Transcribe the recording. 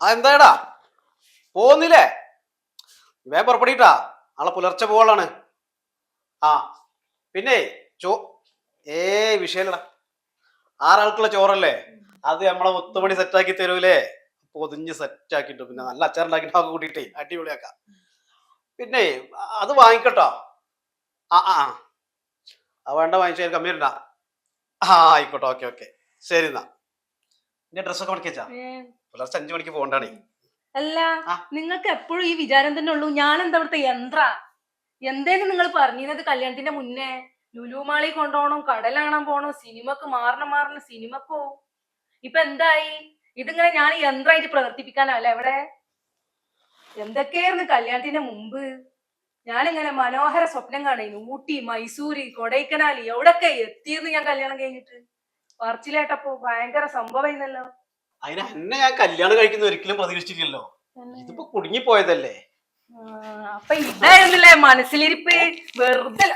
ആ എന്താടാ പോന്നില്ലേ? വേ പുറപ്പെടിട്ടാ. ആളെ പുലർച്ചെ പോവാളാണ്. ആ പിന്നെ ചോ ഏ വിഷയല്ലടാ. ആറാൾക്കുള്ള ചോറല്ലേ? അത് നമ്മളെ മുത്തുമണി സെറ്റാക്കി തരൂലേ? പൊതിഞ്ഞ് സെറ്റാക്കിട്ടു പിന്നെ നല്ല അച്ചാറുണ്ടാക്കിട്ട് ഒക്കെ കൂട്ടിയിട്ടേ അടിപൊളിയാക്കാം. പിന്നെ അത് വാങ്ങിക്കട്ടോ. ആ ആ ആ. വേണ്ട വാങ്ങിച്ചു കമ്മിയുണ്ടാ ആ ആയിക്കോട്ടെ. Okay okay. ശരി എന്നാ. ഡ്രസ്സൊക്കെ മണിക്കാ പുലർച്ചെ അഞ്ചു മണിക്ക് പോകണ്ടാണേ. അല്ല നിങ്ങൾക്ക് എപ്പോഴും ഈ വിചാരം തന്നെ ഉള്ളൂ ഞാൻ എന്താ ഇവിടുത്തെ യന്ത്ര? എന്തേലും നിങ്ങൾ പറഞ്ഞിരുന്നത് കല്യാണത്തിന്റെ മുന്നേ? ലുലുമാളി കൊണ്ടുപോകണം കടൽ കാണാൻ പോണം സിനിമക്ക് മാറണം മാറണം സിനിമക്കോ? പോവും ഇപ്പൊ എന്തായി? ഇതിങ്ങനെ ഞാൻ യന്ത്രമായിട്ട് പ്രവർത്തിപ്പിക്കാനല്ല എവിടെ എന്തൊക്കെയായിരുന്നു കല്യാണത്തിന്റെ മുമ്പ്? ഞാനിങ്ങനെ മനോഹര സ്വപ്നം കാണുന്നു ഊട്ടി മൈസൂര് കൊടൈക്കനാൽ എവിടൊക്കെ എത്തിയെന്ന് ഞാൻ കല്യാണം കഴിഞ്ഞിട്ട്? പറച്ചിലേട്ടപ്പോ ഭയങ്കര സംഭവമായിരുന്നല്ലോ. അതിന് എന്നെ ഞാൻ കല്യാണം കഴിക്കുന്ന ഒരിക്കലും പ്രതികരിച്ചിട്ടില്ലല്ലോ ഇതിപ്പോ കുടുങ്ങി പോയതല്ലേ അപ്പൊ ഇതായിരുന്നില്ലേ മനസ്സിലിരിപ്പ്? വെറുതെ.